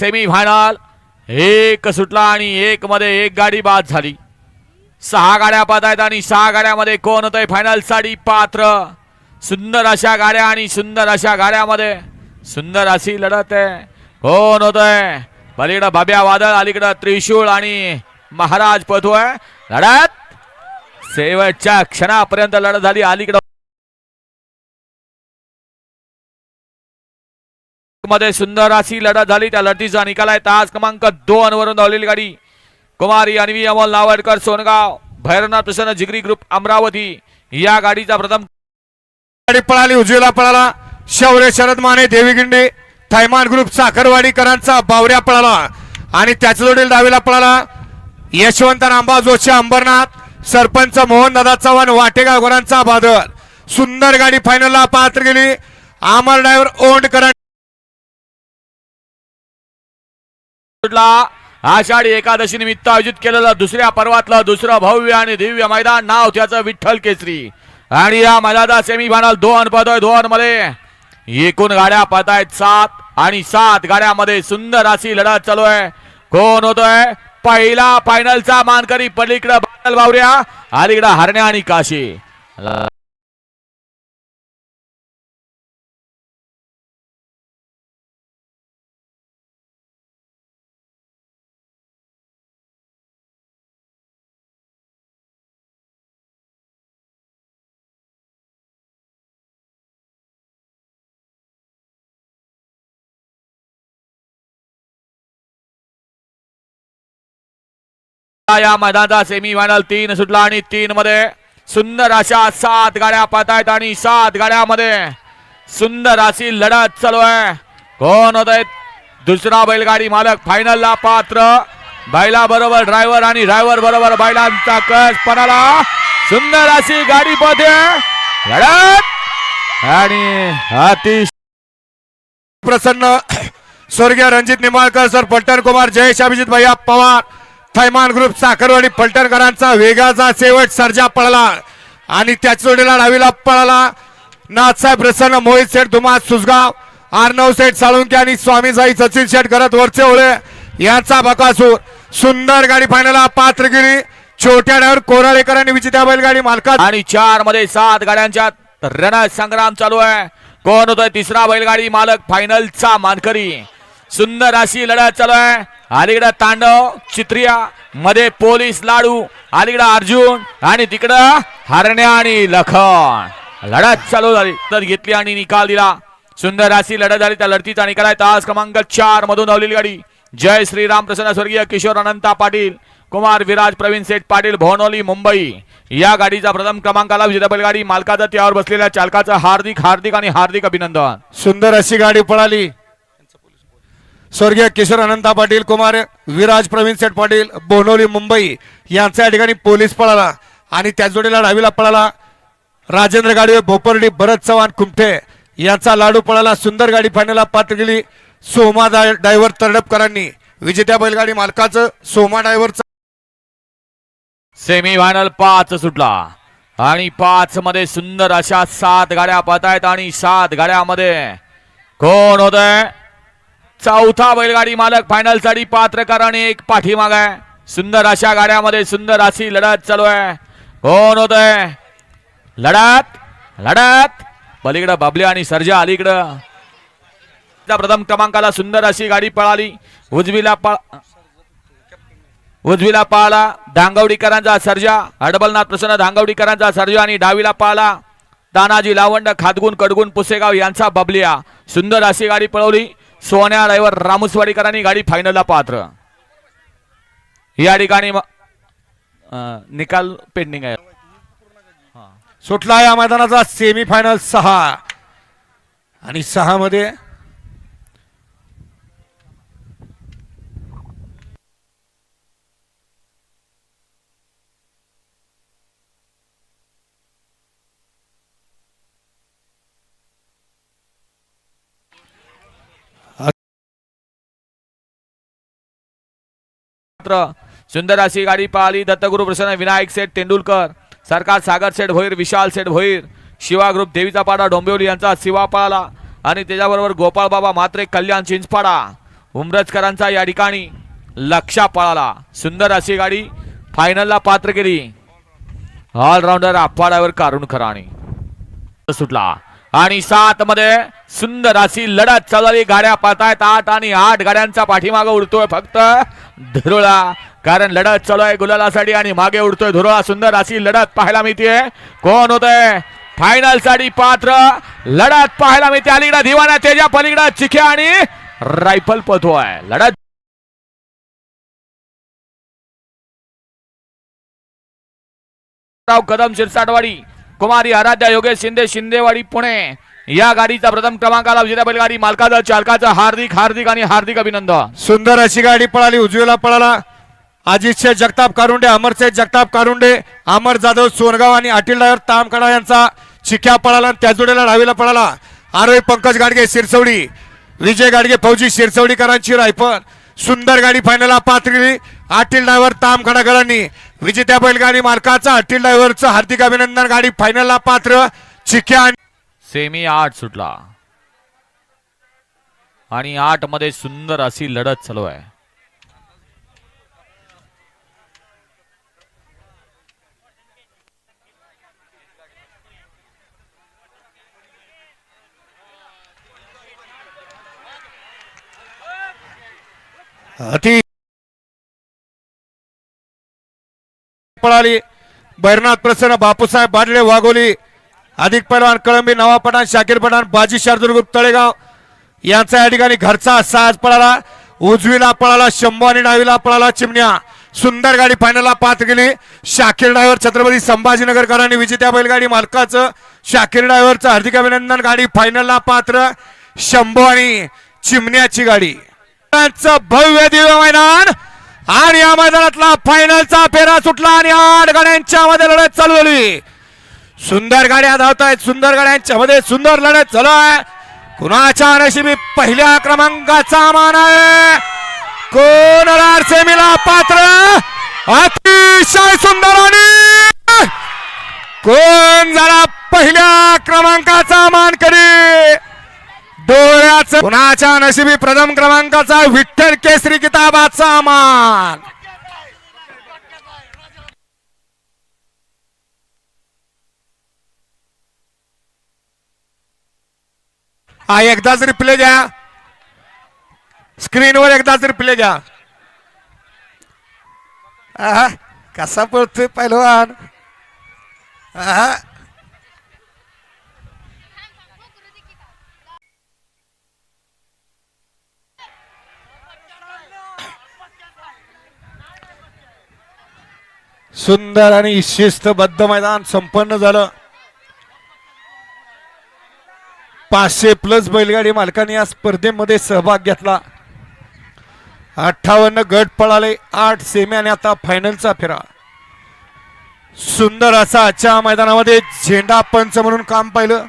Semi final एक सुटला आणि एक मध्ये एक गाडी बाद झाली. सहा गाड्या पाहत आहेत आणि सहा गाड्यामध्ये कोण होतंय फायनल साडी पात्र. सुंदर अशा गाड्या आणि सुंदर अशा गाड्यामध्ये सुंदर अशी लढत आहे. कोण होतंय? पलीकडं भाब्या वादळ अलीकडं त्रिशूळ आणि महाराज पतोय लढत! शेवटच्या क्षणापर्यंत लढत झाली. अलीकडं मध्ये सुंदर अशी लढत झाली. त्या लढतीचा निकाल आहे. तास क्रमांक दोन वरून धावलेली गाडी. कुमारी अन्वी अमोल नावडकर सोनगाव भैरवनाथ प्रसन्न जिगरी ग्रुप अमरावती. या गाडीचा प्रथम गाडी पळाली. उजवीला पळाला. शौर्य शरद माने देवीगिंडे थैमान ग्रुप साखरवाडीकरांचा बावऱ्या पळाला. आणि त्याच्या जोडील डावीला पळाला. यशवंत नांबा जोशी अंबरनाथ सरपंच मोहन दादा चव्हाण वाटेगावकरांचा बादल. सुंदर गाडी फायनलला पात्र गेली. आमर ड्रायव्हर ओंड आषाढी एकादशी निमित्त आयोजित केलेलं दुसऱ्या पर्वातलं दुसरं भव्य आणि दिव्य मैदान. नाव त्याचं विठ्ठल केसरी. आणि या मैदानात सेमीफायनल दोन पदोय दोन मध्ये एकूण गाड्या पाहत आहेत सात आणि सात गाड्यामध्ये सुंदर अशी लढत चालू आहे. कोण होतोय? पहिला फायनलचा मानकरी पलीकडं बादल बावऱ्या अलीकडे हरण्या आणि काशी. या मैदानाचा सेमीफायनल तीन सुटला आणि तीन मध्ये सुंदर अशा सात गाड्या पाहतायत आणि सात गाड्यामध्ये सुंदर अशी लढत चालू आहे. कोण होत आहेत दुसरा बैलगाडी मालक फायनलला पात्र. बैला बरोबर ड्रायव्हर आणि ड्रायव्हर बरोबर बैलांचा कस पणाला सुंदर अशी गाडी पदे लढत! आणि अतिश प्रसन्न स्वर्गीय रणजित निंबाळकर सर पलटण कुमार जयेश अभिजित भैया पवार. थैमान ग्रुप साखरवाडी पलटणकरांचा वेगाचा शेवट सर्जा पळाला आणि त्याच जोडीला डावीला पळाला. नाथसाहेब प्रसन्न मोहित शेठ धुमास सुसगाव आर्नव शेठ साळुंके आणि स्वामीसाई सचिन शेठ करत वरचे ओळे. यांचा बकासूर. सुंदर गाडी फायनला पात्रगिरी छोट्या ड्रायव्हर कोराळेकरांनी विजेत्या बैलगाडी मालकात. आणि चारमध्ये सात गाड्यांच्या रण संग्राम चालू आहे. कोण होतोय तिसरा बैलगाडी मालक फायनलचा मानकरी. सुंदर अशी लढत चालू आहे. अलीकडं तांडव चित्रिया मध्ये पोलीस लाडू अलीकडं अर्जुन आणि तिकडं हरण्या आणि लखन. लढत चालू झाली. तर घेतली आणि निकाल दिला. सुंदर अशी लढत झाली. त्या लढतीचा निकाल आहे. तास क्रमांक चार मधून धावलेली गाडी. जय श्रीराम प्रसन्न स्वर्गीय किशोर अनंता पाटील कुमार विराज प्रवीण सेठ पाटील भोनोली मुंबई. या गाडीचा प्रथम क्रमांकाला विजेता बैलगाडी मालकाचा त्यावर बसलेल्या चालकाचं हार्दिक हार्दिक आणि हार्दिक अभिनंदन. सुंदर अशी गाडी पळाली. स्वर्गीय किशोर अनंता पाटील कुमार विराज प्रवीण सेठ पाटील बोनोली मुंबई यांचा या ठिकाणी पोलीस पळाला आणि त्या जोडीला डावीला पळाला. राजेंद्र गाडवे भोपर्डी भरत चव्हाण कुमठे यांचा लाडू पळाला. सुंदर गाडी फायनलला पात्र गेली सोमा डायव्हर तरडपकरांनी. विजेत्या बैलगाडी मालकाचं सोमा डायव्हरचं. सेमी फायनल पाच सुटला. आणि पाच मध्ये सुंदर अशा सात गाड्या पाहत आहेत आणि सात गाड्यामध्ये कोण होत आहे चौथा बैलगाडी मालक फायनलसाठी पात्र कारण एक पाठीमाग आहे. सुंदर अशा गाड्यामध्ये सुंदर अशी लढत चालू आहे. कोण होत आहे लढत लढत. पलीकडं बाबल्या आणि सर्जा अलीकडं. त्या प्रथम क्रमांकाला सुंदर अशी गाडी पळाली. उजवीला पळ उजवीला पाळला धांगवडीकरांचा सर्जा. हडबलनाथ प्रसन्न धांगवडीकरांचा सर्जा आणि डावीला पाळला. तानाजी लावंड खादगुण कडगुण पुसेगाव यांचा बबलिया. सुंदर अशी गाडी पळवली. सोन्या ड्रायव्हर रामुसवाडीकरांनी गाडी फायनलला पात्र. या ठिकाणी निकाल पेंडिंग आहे. सुटला या मैदानाचा सेमी फायनल सहा. आणि सहा मध्ये मात्र सुंदर अशी गाडी पाहिली. दत्तगुरु प्रसन्न विनायक सेठ तेंडुलकर सरकार सागर सेठ भोईर विशाल सेठ भोईर शिवा ग्रुप देवीचा पाडा डोंबिवली यांचा शिवा पळाला आणि त्याच्याबरोबर गोपाळ बाबा मात्रे कल्याण चिंचपाडा. उमरजकरांचा या ठिकाणी लक्षा पळाला. सुंदर अशी गाडी फायनलला पात्र केली. ऑलराऊंडर आपाडावर कारुण खराणी. सुटला. आणि सात मध्ये सुंदर अशी लढत चालली. गाड्या पाहतायत आठ आणि आठ गाड्यांचा पाठीमाग उडतोय फक्त धुरोळा. कारण लढत चालू आहे गुलालासाठी आणि मागे उडतोय धुरोळा. सुंदर अशी लढत पाहायला मिळते. कोण होतंय? फायनलसाठी पात्र. लढत पाहायला मिळते. अलीकडे दिवाना तेजा पलीकडे चिख्या आणि रायफल पथोय लढत कदम शिरसाटवाडी कुमारी आराध्या योगेश शिंदे शिंदेवाडी पुणे. या गाडीचा प्रथम क्रमांकाला विजेता बैलगाडी मालकाचा चालकाचा हार्दिक हार्दिक आणि हार्दिक अभिनंदन. सुंदर अशी गाडी पळाली उजवीला पळाला. अजितशे जगताप कारुंडे अमरशे जगताप कारुंडे अमर जाधव सोनगाव आणि अटिल ड्रायव्हर तामकडा यांचा चिख्या पळाला आणि त्या जोडीला डावीला पळाला. आरोही पंकज गाडगे शिरसवडी. विजय गाडगे फौजी शिरसवडीकरांची रायफल. सुंदर गाडी फायनलला पात्र अटील ड्रायव्हर तामखडाकरांनी विजेत्या बैलगाडी मालकाचा अटील ड्रायव्हरचं हार्दिक अभिनंदन. गाडी फायनलला पात्र. चिख्या आणि सेमी आठ सुटला. आणि आठमध्ये सुंदर अशी लढत चालू आहे. अति पळाली बैरनाथ प्रसन्न बापूसाहेब बाडले वाघोली अधिक पैलवान कळंबी नवा पठाण शाकीर पठाण बाजी शार्दुल गुप्त तळेगाव. यांचा या ठिकाणी घरचा साज पळाला. उजवीला पळाला शंभू आणि डावीला पळाला चिमण्या. सुंदर गाडी फायनलला पात गेली. शाकीर ड्रायव्हर छत्रपती संभाजीनगरकरांनी विजेत्या बैलगाडी मालकाचं शाकीर ड्रायव्हरचं हार्दिक अभिनंदन. गाडी फायनलला पात्र शंभू आणि चिमण्याची गाडी. भव्य दिव्य मैदान आणि या मैदानातला फायनलचा फेरा सुटला आणि आठ गाड्यांच्या मध्ये लढत चालू झाली. सुंदर गाड्या धावत आहेत सुंदर गाड्यांच्या मध्ये सुंदर लढत चालू आहे कुणाच्या नशिबी पहिल्या क्रमांकाचा मान आहे? कोण सेमीला पात्र? अतिशय सुंदर आणि कोण झाला पहिल्या क्रमांकाचा मान करी डोळ्याच कुणाच्या नशिबी प्रथम क्रमांकाचा विठ्ठल केसरी किताबाचा मान? हा एकदाच रिप्ले द्या. स्क्रीनवर एकदाच रिप्ले द्या. आहा, कसा पळतोय पहिलवान आहा. सुंदर आणि शिस्तबद्ध मैदान संपन्न झालं. पाचशे प्लस बैलगाडी मालकांनी या स्पर्धेमध्ये सहभाग घेतला. अठ्ठावन्न गट पळाले आठ सेमी आणि आता फायनलचा फेरा. सुंदर असा आजच्या मैदानामध्ये झेंडा पंच म्हणून काम पाहिलं.